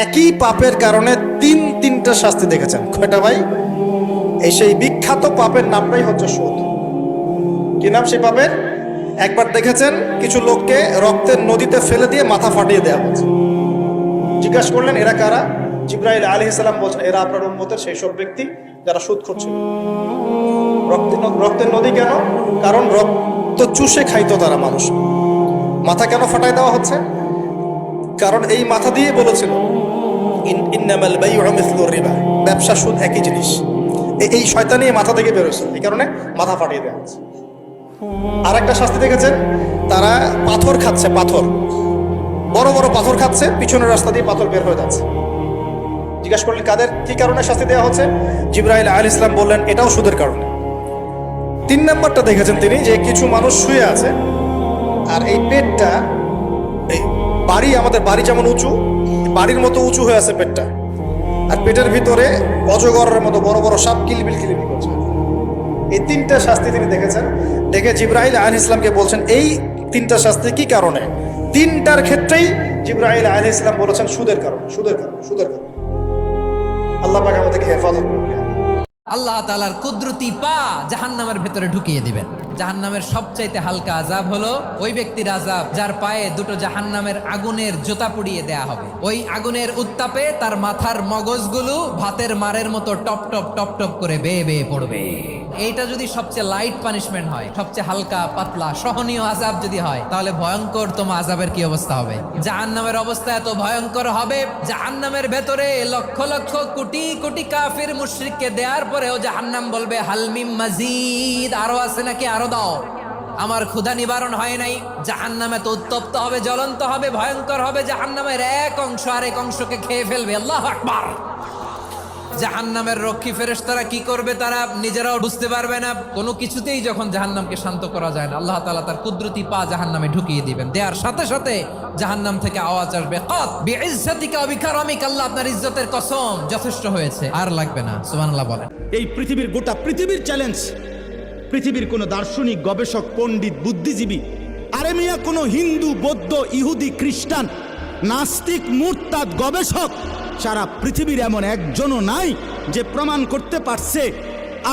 একই পাপের কারণে তিন তিনটা শাস্তি দেখেছেন। কয়টা ভাই? এই সেই বিখ্যাত পাপের নামটাই হচ্ছে সুদ কি নাম সেই পাপের? একবার দেখেছেন কিছু লোককে রক্তের নদীতে ফেলে দিয়ে মাথা ফাটিয়ে দেওয়া হচ্ছে জিজ্ঞাসা করলেন, এরা কারা? জিব্রাইল আলী ইসলাম বলছেন, এরা আপনার উম্মতের সেই সব ব্যক্তি যারা সুদ করছিল রক্তের নদী কেন? কারণ রক্ত চুষে খাইতো তারা মানুষ। মাথা কেন ফাটাই দেওয়া হচ্ছে? কারণ এই মাথা দিয়ে বলেছিল ইন্নামাল বাইউ মিসলুর রিবা। ব্যবসা সুদ একই জিনিস। এই শয়তানি মাথা থেকে বেরোছে এই কারণে মাথা ফাটিয়ে দেওয়া হচ্ছে। আর একটা শাস্তি দেখেছেন? তারা পাথর খাচ্ছে, পাথর। বড় বড় পাথর খাচ্ছে, পিছনের রাস্তা দিয়ে পাথর বের হয়ে যাচ্ছে। জিজ্ঞাসা করলেন, কাদের? কি কারণে শাস্তি দেওয়া হচ্ছে? জিব্রাইল আল ইসলাম বললেন, এটাও সুদের কারণে। তিন নাম্বারটা দেখেছেন তিনি, যে কিছু মানুষ শুয়ে আছে, আর এই পেটটা, এই বাড়ি, আমাদের বাড়ি যেমন উঁচু বাড়ির মতো উঁচু হয়ে আছে পেটটা। আর পেটের ভিতরে অজগরের মতো বড় বড় সাপ কিলবিল কিলবিল করছে। এই তিনটা শাস্তি তিনি দেখেছেন। দেখে জিব্রাহিল আল ইসলামকে বলছেন, এই তিনটা শাস্তি কি কারণে? তিনটার ক্ষেত্রেই জিব্রাহিল আল ইসলাম বলেছেন, সুদের কারণে সুদের কারণে সুদের কারণে। আল্লাহ পাক আমাদেরকে হেফাজত করবে আল্লাহ তালার কুদরতি পা জাহান্নামের ভেতরে ঢুকিয়ে দিবেন। জাহান্নামের সবচাইতে হালকা আজাব হলো ওই ব্যক্তির আজাব যার পায়ে দুটো জাহান্নামের আগুনের জোতা পুড়িয়ে দেয়া হবে। ওই আগুনের উত্তাপে তার মাথার মগজগুলো ভাতের মারের মতো টপ টপ টপ টপ করে বেয়ে বেয়ে পড়বে। এইটা যদি সবচেয়ে লাইট পানিশমেন্ট হয়, সবচেয়ে হালকা, পাতলা, সহনীয় আজাব যদি হয়, তাহলে ভয়ঙ্কর তোমা আজাবের কি অবস্থা হবে? জাহান্নামের অবস্থা এত ভয়ঙ্কর হবে, জাহান্নামের ভেতরে লক্ষ লক্ষ কোটি কোটি কাফির মুশরিককে দেওয়ার পরেও জাহান্নাম বলবে হালমিম মাজিদ। আরও আছে নাকি? আরও দাও। আমার ক্ষুধা নিবারণ হয় নাই। জাহান্নামে তো উত্তপ্ত হবে, জ্বলন্ত হবে, ভয়ঙ্কর হবে। জাহান্নামের এক অংশ আরেক অংশকে খেয়ে ফেলবে। আল্লাহ আকবার। জাহান্নামের রক্ষী ফেরেশতারা কি করবে তারা নিজেরাও বুঝতে পারবে না। কোনো কিছুতেই যখন জাহান্নামকে শান্ত করা যায় না, আল্লাহ তাআলা তার কুদরতি পা জাহান্নামে ঢুকিয়ে দিবেন। দেওয়ার সাথে সাথে জাহান্নাম থেকে আওয়াজ আসবে আল্লাহ আপনার ইজ্জতের কসম যথেষ্ট হয়েছে। আর লাগবে না বলেন। এই পৃথিবীর গোটা পৃথিবীর চ্যালেঞ্জ পৃথিবীর কোনো দার্শনিক, গবেষক, পণ্ডিত, বুদ্ধিজীবী আরে মিয়া কোনো হিন্দু, বৌদ্ধ, ইহুদি, খ্রিস্টান, নাস্তিক, মুরতাদ, গবেষক সারা পৃথিবীর এমন একজনও নাই যে প্রমাণ করতে পারছে,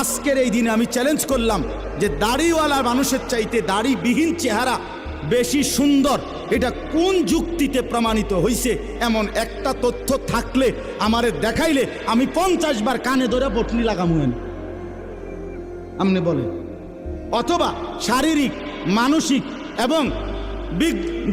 আজকের এই দিনে আমি চ্যালেঞ্জ করলাম যে দাড়িওয়ালা মানুষের চাইতে দাড়িবিহীন চেহারা বেশি সুন্দর। এটা কোন যুক্তিতে প্রমাণিত হইছে? এমন একটা তথ্য থাকলে, আমারে দেখাইলে আমি পঞ্চাশ বার কানে ধরে বটনি লাগামুয়েন আপনি বলেন। অথবা শারীরিক, মানসিক এবং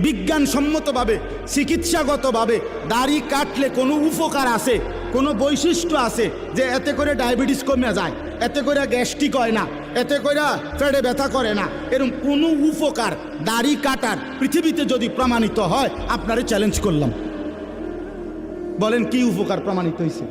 বিজ্ঞানসম্মতভাবে, চিকিৎসাগতভাবে দাড়ি কাটলে কোনো উপকার আছে, কোনো বৈশিষ্ট্য আছে যে এতে করে ডায়াবেটিস কমে যায়, এতে করে গ্যাস্ট্রিক হয় না, এতে করে পেটে ব্যথা করে না। এরকম কোনো উপকার দাড়ি কাটার পৃথিবীতে যদি প্রমাণিত হয়, আপনারে চ্যালেঞ্জ করলাম। বলেন কি উপকার প্রমাণিত হয়েছে